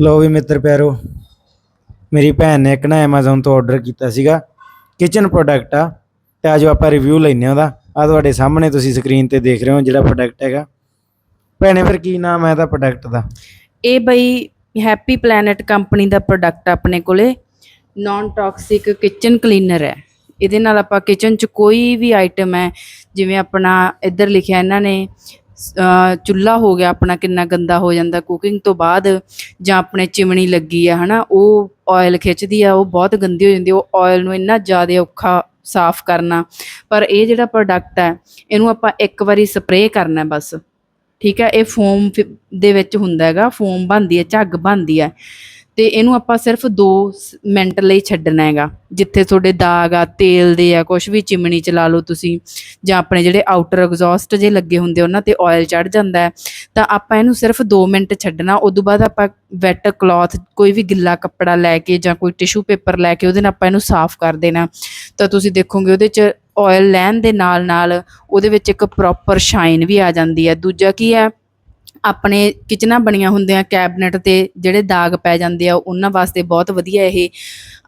ਲੋ ਵੀ ਮਿੱਤਰ ਪਿਆਰੋ, ਮੇਰੀ ਭੈਣ ਨੇ ਇੱਕ ਨਾ Amazon ਤੋਂ ਆਰਡਰ ਕੀਤਾ ਸੀਗਾ ਕਿਚਨ ਪ੍ਰੋਡਕਟ ਆ, ਤੇ ਆਜੋ ਆਪਾਂ ਰਿਵਿਊ ਲੈਨੇ ਉਹਦਾ। ਆ ਤੁਹਾਡੇ ਸਾਹਮਣੇ ਤੁਸੀਂ ਸਕਰੀਨ ਤੇ ਦੇਖ ਰਹੇ ਹੋ ਜਿਹੜਾ ਪ੍ਰੋਡਕਟ ਹੈਗਾ। ਭੈਣੇ, ਫਿਰ ਕੀ ਨਾਮ ਹੈ ਇਹਦਾ ਪ੍ਰੋਡਕਟ ਦਾ? ਇਹ ਬਈ ਹੈਪੀ ਪਲੈਨਟ ਕੰਪਨੀ ਦਾ ਪ੍ਰੋਡਕਟ ਆਪਣੇ ਕੋਲੇ। ਨਾਨ ਟਾਕਸਿਕ ਕਿਚਨ ਕਲੀਨਰ ਹੈ। ਇਹਦੇ ਨਾਲ ਆਪਾਂ ਕਿਚਨ 'ਚ ਕੋਈ ਵੀ ਆਈਟਮ ਹੈ, ਜਿਵੇਂ ਆਪਣਾ ਇੱਧਰ ਲਿਖਿਆ ਇਹਨਾਂ ਨੇ ਚੁੱਲ੍ਹਾ ਹੋ ਗਿਆ ਆਪਣਾ, ਕਿੰਨਾ ਗੰਦਾ ਹੋ ਜਾਂਦਾ ਕੁਕਿੰਗ ਤੋਂ ਬਾਅਦ, ਜਾਂ ਆਪਣੇ ਚਿਮਣੀ ਲੱਗੀ ਆ, ਹਨਾ, ਉਹ ਆਇਲ ਖਿੱਚਦੀ ਆ, ਉਹ ਬਹੁਤ ਗੰਦੀ ਹੋ ਜਾਂਦੀ ਉਹ ਆਇਲ ਨੂੰ ਇੰਨਾ ਜ਼ਿਆਦਾ ਔਖਾ ਸਾਫ਼ ਕਰਨਾ। ਪਰ ਇਹ ਜਿਹੜਾ ਪ੍ਰੋਡਕਟ ਹੈ ਇਹਨੂੰ ਆਪਾਂ ਇੱਕ ਵਾਰੀ ਸਪਰੇਅ ਕਰਨਾ ਬਸ। ਠੀਕ ਹੈ ਇਹ ਫੋਮ ਫਿ- ਦੇ ਵਿੱਚ ਹੁੰਦਾ ਹੈਗਾ ਫੋਮ ਬਣਦੀ ਹੈ ਝੱਗ ਬਣਦੀ ਹੈ ਤੇ ਇਹਨੂੰ ਆਪਾਂ ਸਿਰਫ 2 ਮਿੰਟ ਲਈ ਛੱਡਣਾ ਹੈਗਾ। ਜਿੱਥੇ ਤੁਹਾਡੇ ਦਾਗ ਆ, ਤੇਲ ਦੇ ਆ ਕੁਝ ਵੀ ਚਿਮਣੀ ਚ ਲਾ ਲਓ ਤੁਸੀਂ, ਜਾਂ ਆਪਣੇ ਜਿਹੜੇ ਆਊਟਰ ਐਗਜ਼ੌਸਟ ਜੇ ਲੱਗੇ ਹੁੰਦੇ ਉਹਨਾਂ ਤੇ ਆਇਲ ਚੜ ਜਾਂਦਾ ਹੈ। ਤਾਂ ਆਪਾਂ ਇਹਨੂੰ ਸਿਰਫ 2 ਮਿੰਟ ਛੱਡਣਾ, ਉਦੋਂ ਬਾਅਦ ਆਪਾਂ ਵੈਟ ਕਲੌਥ ਕੋਈ ਵੀ ਗਿੱਲਾ ਕੱਪੜਾ ਲੈ ਕੇ ਜਾਂ ਕੋਈ ਟਿਸ਼ੂ ਪੇਪਰ ਲੈ ਕੇ ਉਹਦੇ ਨਾਲ ਆਪਾਂ ਇਹਨੂੰ ਸਾਫ਼ ਕਰ ਦੇਣਾ। ਤਾਂ ਤੁਸੀਂ ਦੇਖੋਗੇ ਉਹਦੇ 'ਚ ਆਇਲ ਲੈਣ ਦੇ ਨਾਲ ਨਾਲ ਉਹਦੇ ਵਿੱਚ ਇੱਕ ਪ੍ਰੋਪਰ ਸ਼ਾਈਨ ਵੀ ਆ ਜਾਂਦੀ ਹੈ। ਦੂਜਾ ਕੀ ਹੈ? ਆਪਣੇ ਕਿਚਨਾਂ ਬਣੀਆਂ ਹੁੰਦੀਆਂ ਕੈਬਨਿਟ ਤੇ ਜਿਹੜੇ ਦਾਗ ਪੈ ਜਾਂਦੇ ਆ ਉਹਨਾਂ ਵਾਸਤੇ ਬਹੁਤ ਵਧੀਆ ਇਹ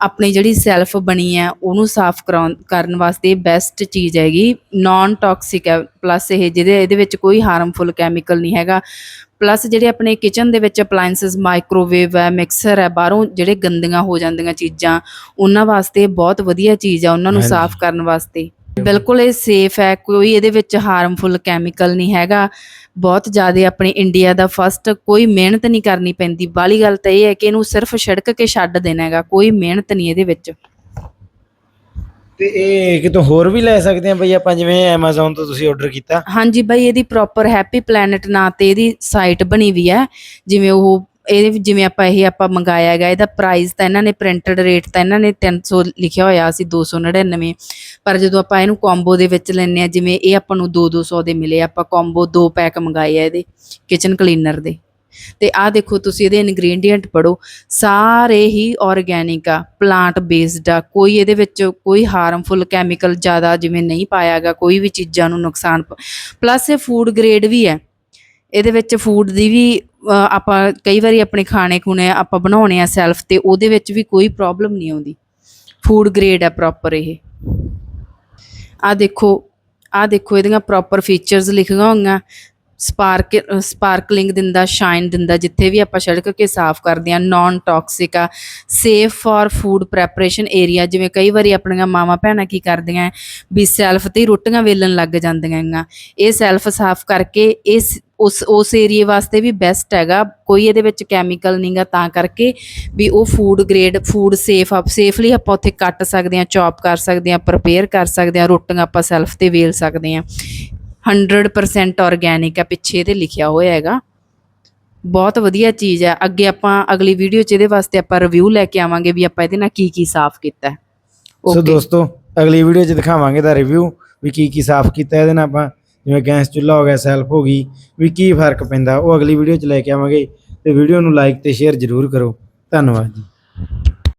ਆਪਣੀ ਜਿਹੜੀ ਸੈਲਫ ਬਣੀ ਹੈ ਉਹਨੂੰ ਸਾਫ਼ ਕਰਾਉਣ ਕਰਨ ਵਾਸਤੇ ਬੈਸਟ ਚੀਜ਼ ਹੈਗੀ। ਨਾਨ ਟਾਕਸਿਕ ਹੈ ਪਲੱਸ ਇਹ ਜਿਹਦੇ ਇਹਦੇ ਵਿੱਚ ਕੋਈ ਹਾਰਮਫੁਲ ਕੈਮੀਕਲ ਨਹੀਂ ਹੈਗਾ। ਪਲੱਸ ਜਿਹੜੇ ਆਪਣੇ ਕਿਚਨ ਦੇ ਵਿੱਚ ਅਪਲਾਈਐਂਸਸ ਮਾਈਕ੍ਰੋਵੇਵ ਹੈ ਮਿਕਸਰ ਹੈ ਬਾਹਰੋਂ ਜਿਹੜੇ ਗੰਦੀਆਂ ਹੋ ਜਾਂਦੀਆਂ ਚੀਜ਼ਾਂ ਉਹਨਾਂ ਵਾਸਤੇ ਬਹੁਤ ਵਧੀਆ ਚੀਜ਼ ਆ ਉਹਨਾਂ ਨੂੰ। ਸਾਫ਼ ਕਰਨ ਵਾਸਤੇ। ਬਿਲਕੁਲ ਇਹ ਸੇਫ ਹੈ ਕੋਈ ਇਹਦੇ ਵਿੱਚ ਹਾਰਮਫੁਲ ਕੈਮੀਕਲ ਨਹੀਂ ਹੈਗਾ। ਬਹੁਤ ਜ਼ਿਆਦਾ ਆਪਣੇ ਇੰਡੀਆ ਦਾ ਫਸਟ ਕੋਈ ਮਿਹਨਤ ਨਹੀਂ ਕਰਨੀ ਪੈਂਦੀ। ਬਾਲੀ ਗੱਲ ਤਾਂ ਇਹ ਹੈ ਕਿ ਇਹਨੂੰ ਸਿਰਫ ਛਿੜਕ ਕੇ ਛੱਡ ਦੇਣਾ ਹੈਗਾ ਕੋਈ ਮਿਹਨਤ ਨਹੀਂ ਇਹਦੇ ਵਿੱਚ। ਤੇ ਇਹ ਕਿਤੋਂ ਹੋਰ ਵੀ ਲੈ ਸਕਦੇ ਆ ਬਈ ਆਪਾਂ ਜਿਵੇਂ Amazon ਤੋਂ ਤੁਸੀਂ ਆਰਡਰ ਕੀਤਾ? ਹਾਂਜੀ ਬਾਈ ਇਹਦੀ ਪ੍ਰੋਪਰ ਹੈਪੀ ਪਲੈਨਟ ਨਾਂ ਤੇ ਇਹਦੀ ਸਾਈਟ ਬਣੀ ਵੀ ਹੈ। ਜਿਵੇਂ ਉਹ ਇਹਦੇ ਜਿਵੇਂ ਆਪਾਂ ਇਹ ਆਪਾਂ ਮੰਗਾਇਆ ਹੈਗਾ, ਇਹਦਾ ਪ੍ਰਾਈਸ ਤਾਂ ਇਹਨਾਂ ਨੇ ਪ੍ਰਿੰਟਡ ਰੇਟ ਤਾਂ ਇਹਨਾਂ ਨੇ 300 ਲਿਖਿਆ ਹੋਇਆ ਸੀ 299 ਪਰ ਜਦੋਂ ਆਪਾਂ ਇਹਨੂੰ ਕੰਬੋ ਦੇ ਵਿੱਚ ਲੈਨੇ ਆ ਜਿਵੇਂ ਇਹ ਆਪਾਂ ਨੂੰ 2 200 ਦੇ ਮਿਲੇ, ਆਪਾਂ ਕੰਬੋ ਦੋ ਪੈਕ ਮੰਗਾਏ ਆ ਇਹਦੇ ਕਿਚਨ ਕਲੀਨਰ ਦੇ। ਤੇ ਆਹ ਦੇਖੋ ਤੁਸੀਂ ਇਹਦੇ ਇਨਗਰੀਡੀਐਂਟ ਪੜੋ ਸਾਰੇ ਹੀ ਆਰਗੈਨਿਕ ਆ ਪਲਾਂਟ ਬੇਸਡ ਆ, ਕੋਈ ਇਹਦੇ ਵਿੱਚ ਕੋਈ ਹਾਰਮਫੁਲ ਕੈਮੀਕਲ ਜ਼ਿਆਦਾ ਜਿਵੇਂ ਨਹੀਂ ਪਾਇਆਗਾ ਕੋਈ ਵੀ ਚੀਜ਼ਾਂ ਨੂੰ ਨੁਕਸਾਨ ਪਲੱਸ ਇਹ ਫੂਡ ਗ੍ਰੇਡ ਵੀ ਹੈ। ਇਹਦੇ ਵਿੱਚ ਫੂਡ ਦੀ ਵੀ ਆਪਾਂ ਕਈ ਵਾਰੀ ਆਪਣੇ ਖਾਣੇ ਖੁਣੇ ਆਪਾਂ ਬਣਾਉਣੇ ਆ ਸੈਲਫ ਤੇ ਉਹਦੇ ਵਿੱਚ ਵੀ ਕੋਈ ਪ੍ਰੋਬਲਮ ਨਹੀਂ ਆਉਂਦੀ। ਫੂਡ ਗ੍ਰੇਡ ਹੈ ਪ੍ਰੋਪਰ ਇਹ। ਆ ਦੇਖੋ ਆ ਦੇਖੋ ਇਹਦੀਆਂ ਪ੍ਰੋਪਰ ਫੀਚਰਸ ਲਿਖੀਆਂ ਹੋਈਆਂ। ਸਪਾਰਕ ਸਪਾਰਕਲਿੰਗ ਦਿੰਦਾ ਸ਼ਾਈਨ ਦਿੰਦਾ, ਜਿੱਥੇ ਵੀ ਆਪਾਂ ਛਿੜਕ ਕੇ ਸਾਫ਼ ਕਰਦੇ ਆ ਨਾਨ ਟਾਕਸਿਕ ਆ। Safe for food preparation area ਜਿਵੇਂ ਕਈ ਵਾਰੀ ਆਪਣੀਆਂ ਮਾਵਾਂ ਭੈਣਾਂ ਕੀ ਕਰਦੀਆਂ ਵੀ ਸੈਲਫ ਤੇ ਰੋਟੀਆਂ ਵੇਲਣ ਲੱਗ ਜਾਂਦੀਆਂ ਹੈਗੀਆਂ ਇਹ ਸੈਲਫ ਸਾਫ਼ ਕਰਕੇ, ਇਸ ਉਸ ਉਸ ਏਰੀਏ ਵਾਸਤੇ ਵੀ ਬੈਸਟ ਹੈਗਾ। ਕੋਈ ਇਹਦੇ ਵਿੱਚ ਕੈਮੀਕਲ ਨਹੀਂਗਾ ਤਾਂ ਕਰਕੇ ਵੀ ਉਹ ਫੂਡ ਗ੍ਰੇਡ ਫੂਡ ਸੇਫ ਆ। ਸੇਫਲੀ ਆਪਾਂ ਉੱਥੇ ਕੱਟ ਸਕਦੇ ਆ ਚੌਪ ਕਰ ਸਕਦੇ ਆ ਪ੍ਰਪੇਅਰ ਕਰ ਸਕਦੇ ਆ ਰੋਟੀਆਂ ਆਪਾਂ ਸੈਲਫ ਤੇ ਵੇਲ ਸਕਦੇ ਆ 100% ਆਰਗੈਨਿਕ ਆ ਪਿੱਛੇ ਇਹਦੇ ਲਿਖਿਆ ਹੋਇਆ ਹੈਗਾ। ਬਹੁਤ ਵਧੀਆ ਚੀਜ਼ ਹੈ ਅੱਗੇ ਆਪਾਂ ਅਗਲੀ ਵੀਡੀਓ 'ਚ ਇਹਦੇ ਵਾਸਤੇ ਆਪਾਂ ਰਿਵਿਊ ਲੈ ਕੇ ਆਵਾਂਗੇ ਵੀ ਆਪਾਂ ਇਹਦੇ ਨਾਲ ਕੀ ਕੀ ਸਾਫ਼ ਕੀਤਾ। ਹੈ ਸੋ. ਦੋਸਤੋ ਅਗਲੀ ਵੀਡੀਓ 'ਚ ਦਿਖਾਵਾਂਗੇ ਦਾ ਰਿਵਿਊ ਵੀ ਕੀ ਕੀ ਸਾਫ਼ ਕੀਤਾ ਇਹਦੇ ਨਾਲ ਆਪਾਂ। ਜਿਵੇਂ ਗੈਸ ਚੁੱਲ੍ਹਾ ਹੋ ਗਿਆ, ਸੈਲਫ ਹੋ ਗਈ, ਵੀ ਕੀ ਫ਼ਰਕ ਪੈਂਦਾ, ਉਹ ਅਗਲੀ ਵੀਡੀਓ 'ਚ ਲੈ ਕੇ ਆਵਾਂਗੇ ਤੇ ਵੀਡੀਓ ਨੂੰ ਲਾਈਕ ਤੇ ਸ਼ੇਅਰ ਜ਼ਰੂਰ ਕਰੋ। ਧੰਨਵਾਦ ਜੀ।